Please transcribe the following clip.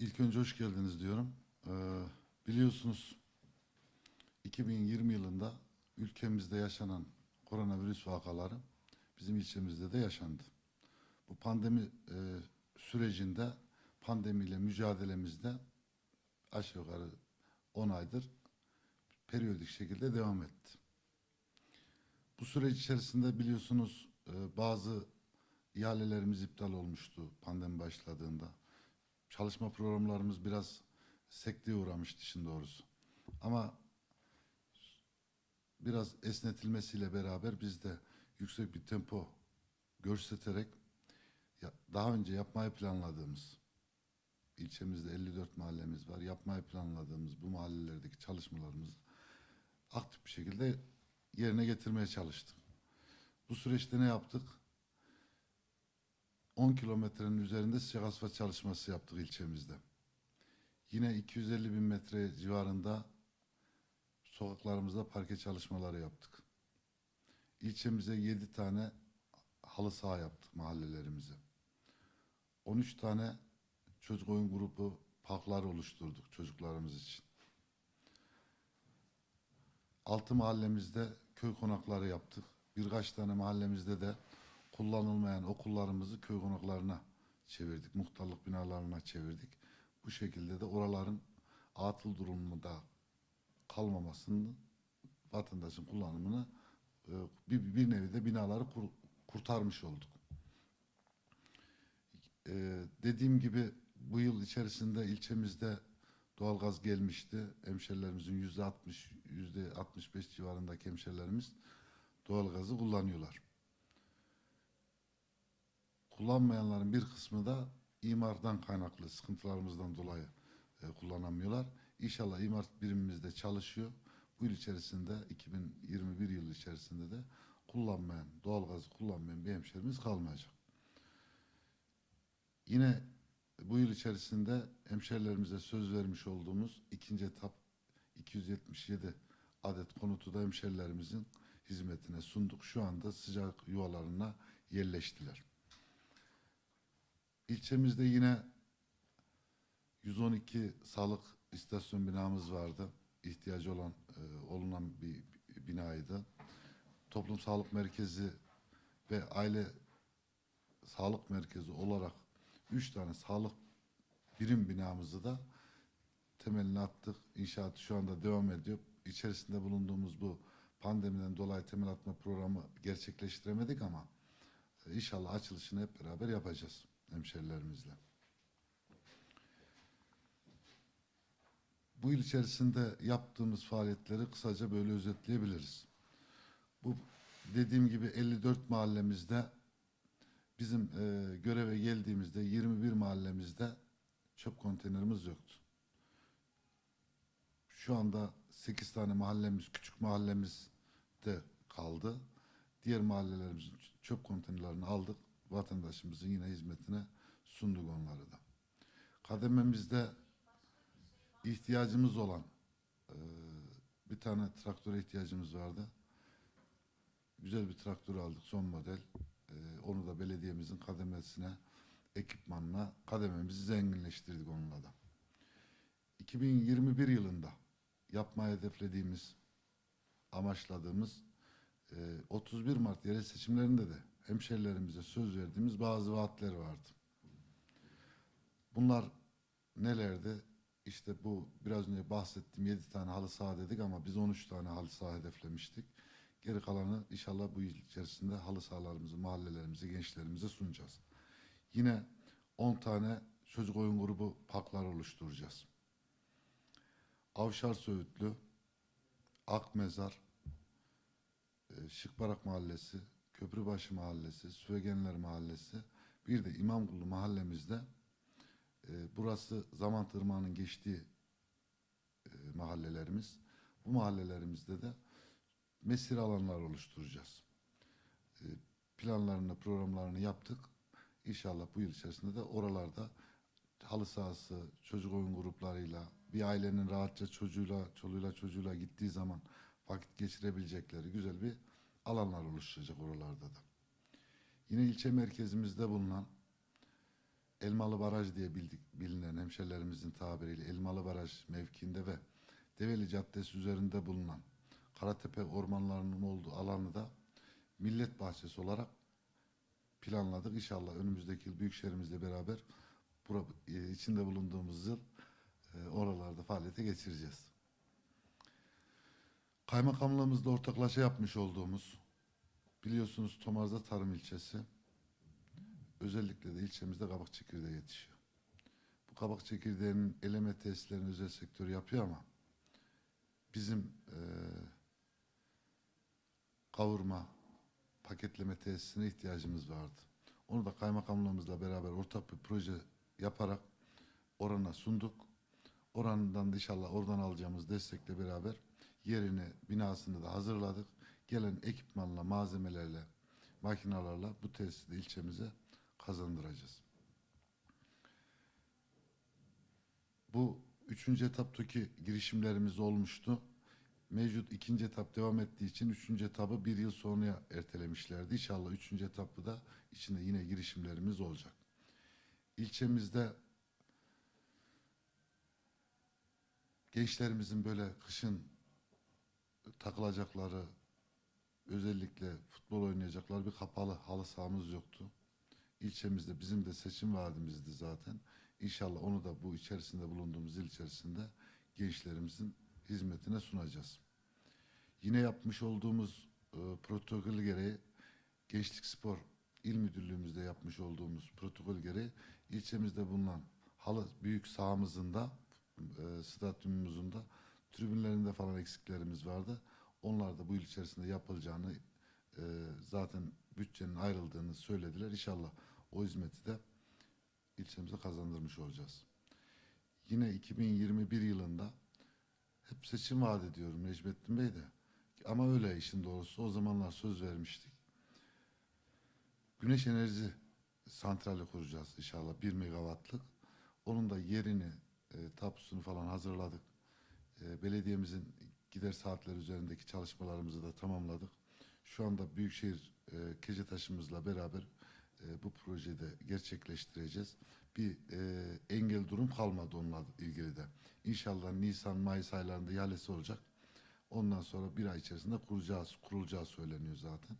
İlk önce hoş geldiniz diyorum. Ee, biliyorsunuz 2020 yılında ülkemizde yaşanan koronavirüs vakaları bizim ilçemizde de yaşandı. Bu pandemi e, sürecinde pandemiyle mücadelemizde aşağı yukarı 10 aydır periyodik şekilde devam etti. Bu süreç içerisinde biliyorsunuz e, bazı ihalelerimiz iptal olmuştu pandemi başladığında. Çalışma programlarımız biraz sekteye uğramıştı işin doğrusu. Ama biraz esnetilmesiyle beraber biz de yüksek bir tempo göstererek ya- daha önce yapmayı planladığımız ilçemizde 54 mahallemiz var. Yapmayı planladığımız bu mahallelerdeki çalışmalarımızı aktif bir şekilde yerine getirmeye çalıştık. Bu süreçte ne yaptık? 10 kilometrenin üzerinde sıcak asfalt çalışması yaptık ilçemizde. Yine 250 bin metre civarında sokaklarımızda parke çalışmaları yaptık. İlçemize 7 tane halı saha yaptık mahallelerimize. 13 tane çocuk oyun grubu parklar oluşturduk çocuklarımız için. Altı mahallemizde köy konakları yaptık. Birkaç tane mahallemizde de kullanılmayan okullarımızı köy konaklarına çevirdik. Muhtarlık binalarına çevirdik. Bu şekilde de oraların atıl durumunda kalmamasını vatandaşın kullanımını e, bir, bir nevi de binaları kur- kurtarmış olduk. E, dediğim gibi bu yıl içerisinde ilçemizde doğalgaz gelmişti. Hemşerilerimizin yüzde 60, yüzde 65 civarındaki hemşerilerimiz doğalgazı kullanıyorlar. Kullanmayanların bir kısmı da imardan kaynaklı sıkıntılarımızdan dolayı e, kullanamıyorlar. İnşallah imar birimimizde çalışıyor. Bu yıl içerisinde 2021 yılı içerisinde de kullanmayan, doğalgazı kullanmayan bir hemşerimiz kalmayacak. Yine bu yıl içerisinde hemşerilerimize söz vermiş olduğumuz ikinci etap 277 adet konutu da hemşerilerimizin hizmetine sunduk. Şu anda sıcak yuvalarına yerleştiler. İlçemizde yine 112 sağlık istasyon binamız vardı. İhtiyacı olan e, olunan bir binaydı. Toplum Sağlık Merkezi ve Aile Sağlık Merkezi olarak üç tane sağlık birim binamızı da temelini attık. İnşaatı şu anda devam ediyor. İçerisinde bulunduğumuz bu pandemiden dolayı temel atma programı gerçekleştiremedik ama e, inşallah açılışını hep beraber yapacağız hemşerilerimizle. Bu yıl içerisinde yaptığımız faaliyetleri kısaca böyle özetleyebiliriz. Bu dediğim gibi 54 mahallemizde bizim e, göreve geldiğimizde 21 mahallemizde çöp konteynerimiz yoktu. Şu anda 8 tane mahallemiz, küçük mahallemiz de kaldı. Diğer mahallelerimizin çöp konteynerlerini aldık. Vatandaşımızın yine hizmetine sunduk onları da. Kadememizde ihtiyacımız olan e, bir tane traktöre ihtiyacımız vardı. Güzel bir traktör aldık son model. E, onu da belediyemizin kademesine, ekipmanına kadememizi zenginleştirdik onunla da. 2021 yılında yapmayı hedeflediğimiz, amaçladığımız e, 31 Mart yerel seçimlerinde de hemşerilerimize söz verdiğimiz bazı vaatler vardı. Bunlar nelerdi? İşte bu biraz önce bahsettiğim 7 tane halı saha dedik ama biz 13 tane halı saha hedeflemiştik. Geri kalanı inşallah bu yıl içerisinde halı sahalarımızı, mahallelerimize, gençlerimize sunacağız. Yine 10 tane çocuk oyun grubu parklar oluşturacağız. Avşar Söğütlü, Akmezar, e, Şıkbarak Mahallesi, Köprübaşı Mahallesi, Süvegenler Mahallesi, bir de İmamkulu mahallemizde e, burası Zaman Tırmağı'nın geçtiği e, mahallelerimiz. Bu mahallelerimizde de mesir alanlar oluşturacağız. E, planlarını, programlarını yaptık. İnşallah bu yıl içerisinde de oralarda halı sahası, çocuk oyun gruplarıyla, bir ailenin rahatça çocuğuyla, çoluğuyla çocuğuyla gittiği zaman vakit geçirebilecekleri güzel bir alanlar oluşturacak oralarda da. Yine ilçe merkezimizde bulunan Elmalı Baraj diye bildik, bilinen hemşerilerimizin tabiriyle Elmalı Baraj mevkiinde ve Develi Caddesi üzerinde bulunan Karatepe ormanlarının olduğu alanı da millet bahçesi olarak planladık. İnşallah önümüzdeki yıl Büyükşehirimizle beraber bura, e, içinde bulunduğumuz yıl e, oralarda faaliyete geçireceğiz. Kaymakamlığımızda ortaklaşa yapmış olduğumuz biliyorsunuz Tomarza Tarım ilçesi özellikle de ilçemizde kabak çekirdeği yetişiyor. Bu kabak çekirdeğinin eleme tesislerini özel sektör yapıyor ama bizim e, kavurma, paketleme tesisine ihtiyacımız vardı. Onu da kaymakamlığımızla beraber ortak bir proje yaparak orana sunduk. Oranından da inşallah oradan alacağımız destekle beraber yerini, binasını da hazırladık. Gelen ekipmanla, malzemelerle, makinalarla bu tesisi de ilçemize kazandıracağız. Bu üçüncü etaptaki girişimlerimiz olmuştu. Mevcut ikinci etap devam ettiği için üçüncü etabı bir yıl sonraya ertelemişlerdi. İnşallah üçüncü etapı da içinde yine girişimlerimiz olacak. İlçemizde gençlerimizin böyle kışın takılacakları özellikle futbol oynayacakları bir kapalı halı sahamız yoktu. İlçemizde bizim de seçim vaadimizdi zaten. İnşallah onu da bu içerisinde bulunduğumuz il içerisinde gençlerimizin hizmetine sunacağız. Yine yapmış olduğumuz e, protokol gereği Gençlik Spor İl Müdürlüğümüzde yapmış olduğumuz protokol gereği ilçemizde bulunan halı büyük sahamızın da e, stadyumumuzun da tribünlerinde falan eksiklerimiz vardı. Onlar da bu yıl içerisinde yapılacağını e, zaten bütçenin ayrıldığını söylediler. İnşallah o hizmeti de ilçemize kazandırmış olacağız. Yine 2021 yılında hep seçim vaat ediyorum Necmettin Bey de. Ama öyle işin doğrusu. O zamanlar söz vermiştik. Güneş enerji santrali kuracağız inşallah 1 megawattlık. Onun da yerini, e, tapusunu falan hazırladık. E, belediyemizin gider saatleri üzerindeki çalışmalarımızı da tamamladık. Şu anda Büyükşehir e, Kecetaş'ımızla beraber e, bu projede gerçekleştireceğiz. Bir e, engel durum kalmadı onunla ilgili de. İnşallah Nisan, Mayıs aylarında ihalesi olacak. Ondan sonra bir ay içerisinde kuracağız, kurulacağı söyleniyor zaten.